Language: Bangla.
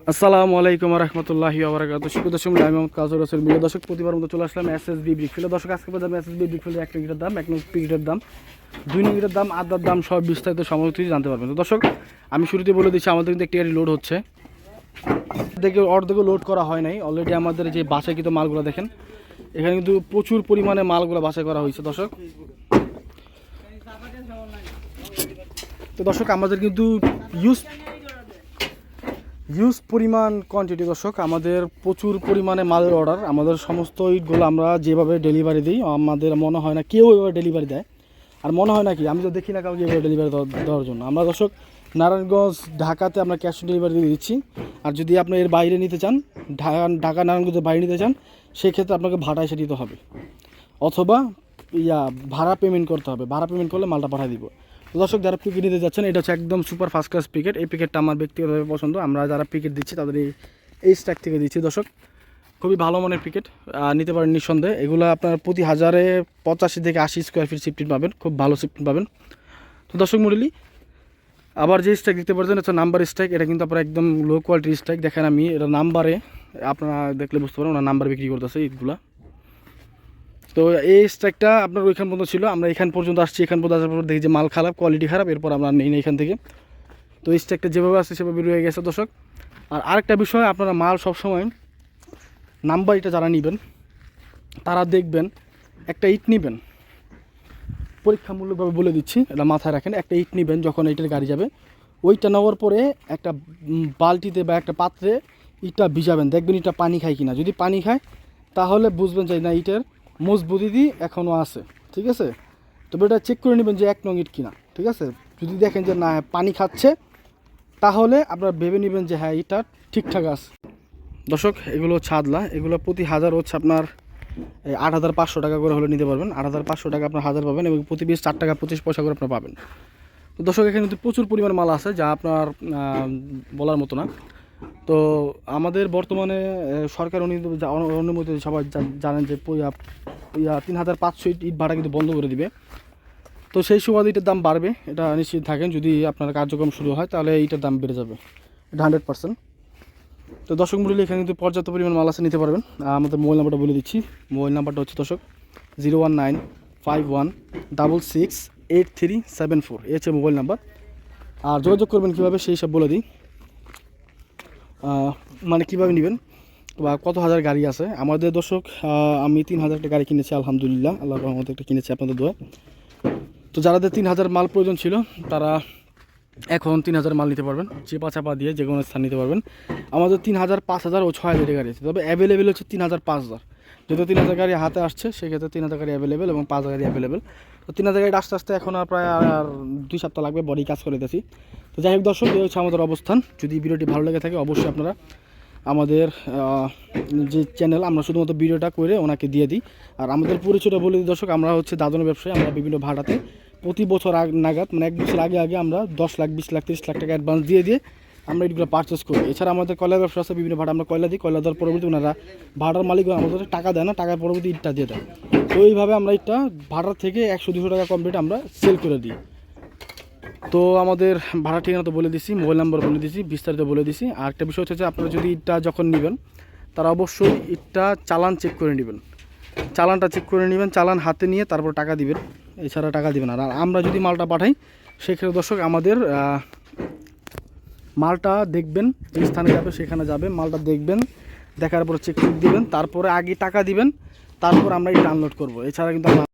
আসসালামু আলাইকুম রহমতুল্লাহি আবরাকাত শুভ দশম আমি মোহাম্মদ কাজর হোসেন। বিয়ে দর্শক প্রতিবার মতো চলে আসলাম এস এস বি ব্রিকফিল্ড দর্শক, আজকে দাম এস এস বি ব্রিকফিল্ড এক লিটার দাম, এক পিকেটের দাম, দুই লিটার দাম, আদার দাম সব বিস্তারিত সমস্ত কিছু জানতে পারবেন। তো দর্শক, আমি শুরুতে বলে দিচ্ছি, আমাদের কিন্তু একটি গাড়ি লোড হচ্ছে। দেখে অর্ধেকও লোড করা হয় নাই। অলরেডি আমাদের যে বাসায় কিন্তু মালগুলো দেখেন, এখানে কিন্তু প্রচুর পরিমাণে মালগুলো বাছাই করা হয়েছে। দর্শক, তো দর্শক, আমাদের কিন্তু ইউজ হিউজ পরিমাণ কোয়ান্টিটি দর্শক, আমাদের প্রচুর পরিমাণে মালের অর্ডার আমাদের সমস্ত ইটগুলো আমরা যেভাবে ডেলিভারি দিই, আমাদের মনে হয় না কেউ এভাবে ডেলিভারি দেয়। আর মনে হয় না কি, আমি তো দেখি না কাউকে এভাবে ডেলিভারি দেওয়ার জন্য। আমরা দর্শক, নারায়ণগঞ্জ, ঢাকাতে আমরা ক্যাশ অন ডেলিভারি দিয়ে দিচ্ছি। আর যদি আপনি এর বাইরে নিতে চান, ঢাকা ঢাকা নারায়ণগঞ্জের বাইরে নিতে চান, সেক্ষেত্রে আপনাকে ভাড়া এসে দিতে হবে। অথবা ইয়া, ভাড়া পেমেন্ট করতে হবে। ভাড়া পেমেন্ট করলে মালটা পাঠিয়ে দিব। দর্শক যারা পিকেট নিতে যাচ্ছেন, এটা হচ্ছে একদম সুপার ফার্স্ট ক্লাস পিকেট এই পিকেটটা আমার ব্যক্তিগতভাবে পছন্দ। আমরা যারা পিকেট দিচ্ছি, তাদের এই স্ট্যাক থেকে দিচ্ছি। দর্শক, খুবই ভালো মানের পিকেট নিতে পারেন নিঃসন্দেহে। এগুলো আপনার প্রতি হাজারে পঁচাশি থেকে আশি স্কোয়ার ফিট শিফটিন পাবেন। খুব ভালো শিফটিন পাবেন। তো দর্শক মডেলি আবার যে স্ট্রাইক দেখতে পাচ্ছেন, এটা নাম্বার স্ট্রাইক এটা কিন্তু আপনার একদম লো কোয়ালিটির স্ট্রাইক দেখেন আমি, এটা নাম্বারে আপনারা দেখলে বুঝতে পারেন ওনার নাম্বার বিক্রি করতেছে ঈদগুলা। তো এই স্ট্রাইকটা আপনার ওইখান পর্যন্ত ছিল। আমরা এখান পর্যন্ত আসছি, এখান পর্যন্ত আসার পর দেখি যে মাল খারাপ কোয়ালিটি খারাপ, এরপর আমরা নেই না এখান থেকে। তো এই স্ট্রাইকটা যেভাবে আসছে সেভাবে রয়ে গেছে দর্শক। আর আরেকটা বিষয়, আপনারা মাল সবসময় নাম্বার এটা যারা নেবেন, তারা দেখবেন, একটা ইট নেবেন। পরীক্ষামূলকভাবে বলে দিচ্ছি, এটা মাথায় রাখেন, একটা ইট নেবেন যখন এইটার গাড়ি যাবে। ওইটা নেওয়ার পরে একটা বালতিতে বা একটা পাত্রে ইটটা ভিজাবেন। দেখবেন ইটটা পানি খায় কিনা। যদি পানি খায়, তাহলে বুঝবেন যে না, ইটের মজবুতি এখনও আছে, ঠিক আছে? তবে এটা চেক করে নেবেন যে এক নং ইট কিনা, ঠিক আছে? যদি দেখেন যে না, পানি খাচ্ছে, তাহলে আপনারা ভেবে নেবেন যে হ্যাঁ এটা ঠিকঠাক আছে। দর্শক, এগুলো ছাদলা, এগুলো প্রতি হাজার হচ্ছে আপনার, এই আট হাজার পাঁচশো টাকা করে হলে নিতে পারবেন। আট হাজার পাঁচশো টাকা আপনার হাজার পাবেন এবং প্রতি পিস চার টাকা পঁচিশ পয়সা করে আপনার পাবেন। তো দর্শক, এখানে কিন্তু প্রচুর পরিমাণ মাল আছে যা আপনার বলার মতো না। তো আমাদের বর্তমানে সরকার অনুমোদিত সবাই জানেন যে তিন হাজার পাঁচশো ইট ভাড়া কিন্তু বন্ধ করে দিবে। তো সেই সুবাদে ইটের দাম বাড়বে, এটা নিশ্চিত থাকেন, যদি আপনার কার্যক্রম শুরু হয়, তাহলে ইটের দাম বেড়ে যাবে এটা হান্ড্রেড পার্সেন্ট তো দর্শক মূল্য এখানে কিন্তু পর্যাপ্ত পরিমাণ মাল আছে, নিতে পারবেন। আমাদের মোবাইল নাম্বারটা বলে দিচ্ছি। মোবাইল নাম্বারটা হচ্ছে দর্শক zero one nine five one double six eight three seven four এই হচ্ছে মোবাইল নাম্বার। আর যোগাযোগ করবেন কীভাবে, সেই সব বলে দিই। মানে কীভাবে নেবেন? বা কত হাজার গাড়ি আছে? আমাদের দর্শক আমি তিন হাজার একটা গাড়ি কিনেছি, আলহামদুলিল্লাহ। আল্লাহ আমাদের একটা কিনেছি আপনাদের দোয়া। তো যারাদের তিন হাজার মাল প্রয়োজন ছিল, তারা এখন তিন হাজার মাল নিতে পারবেন। চেপা চাপা দিয়ে যে কোনো স্থান নিতে পারবেন। আমাদের তিন হাজার, পাঁচ হাজার ও ছয় হাজারের গাড়ি আছে। তবে অ্যাভেলেবেল হচ্ছে তিন হাজার, পাঁচ হাজার। যেহেতু তিন হাজার গাড়ি হাতে আসছে, সেক্ষেত্রে তিন হাজার গাড়ি অ্যাভেলেবেল এবং পাঁচ হাজার গাড়ি অ্যাভেলেবেল তো তিন হাজার গাড়ি আস্তে আস্তে এখন আর প্রায় আর দুই সপ্তাহ লাগবে বডি কাজ করে দিতেছি। তো যাই হোক দর্শক, এই হচ্ছে আমাদের অবস্থান। যদি ভিডিওটি ভালো লেগে থাকে, অবশ্যই আপনারা আমাদের যে চ্যানেল আমরা শুধুমাত্র ভিডিওটা করে ওনাকে দিয়ে দিই। আর আমাদের পরিচয়টা বলে দিই দর্শক, আমরা হচ্ছে দাদনের ব্যবসায়ী, আমরা বিভিন্ন ভাড়াতে প্রতি বছর আগ নাগাদ মানে এক বছর আগে আগে আমরা দশ লাখ, বিশ লাখ, তিরিশ লাখ টাকা অ্যাডভান্স দিয়ে দিয়ে আমরা এগুলো পারচেস করি। এছাড়া আমাদের কয়লা ব্যবসা আছে, বিভিন্ন ভাড়া। আমরা কয়লা দিই, কয়লা দেওয়ার পরবর্তী ওনারা ভাড়ার মালিক আমাদের টাকা দেয় না, টাকার পরবর্তী ইটটা দিয়ে দেয়। তো এইভাবে আমরা ইটটা ভাড়ার থেকে একশো, দুশো টাকা কমপ্লিট আমরা সেল করে দিই। তো আমাদের ভাড়া ঠিকানা তো বলে দিছি, মোবাইল নাম্বার বলে দিছি, বিস্তারিত বলে দিছি। আর একটা বিষয় হচ্ছে যে, আপনারা যদি ইটটা যখন নেবেন, তারা অবশ্যই ইটটা চালান চেক করে নেবেন। চালানটা চেক করে নেবেন, চালান হাতে নিয়ে তারপর টাকা দিবেন। এছাড়া টাকা দিবেন আর আমরা যদি মালটা পাঠাই, সেক্ষেত্রে দর্শক, আমাদের মালটা দেখবেন যে স্থানে যাবে, সেখানে যাবে, মালটা দেখবেন, দেখার পর চেক দিবেন, তারপরে আগে টাকা দিবেন, তারপর আমরা এটা আনলোড করব। এছাড়া কিন্তু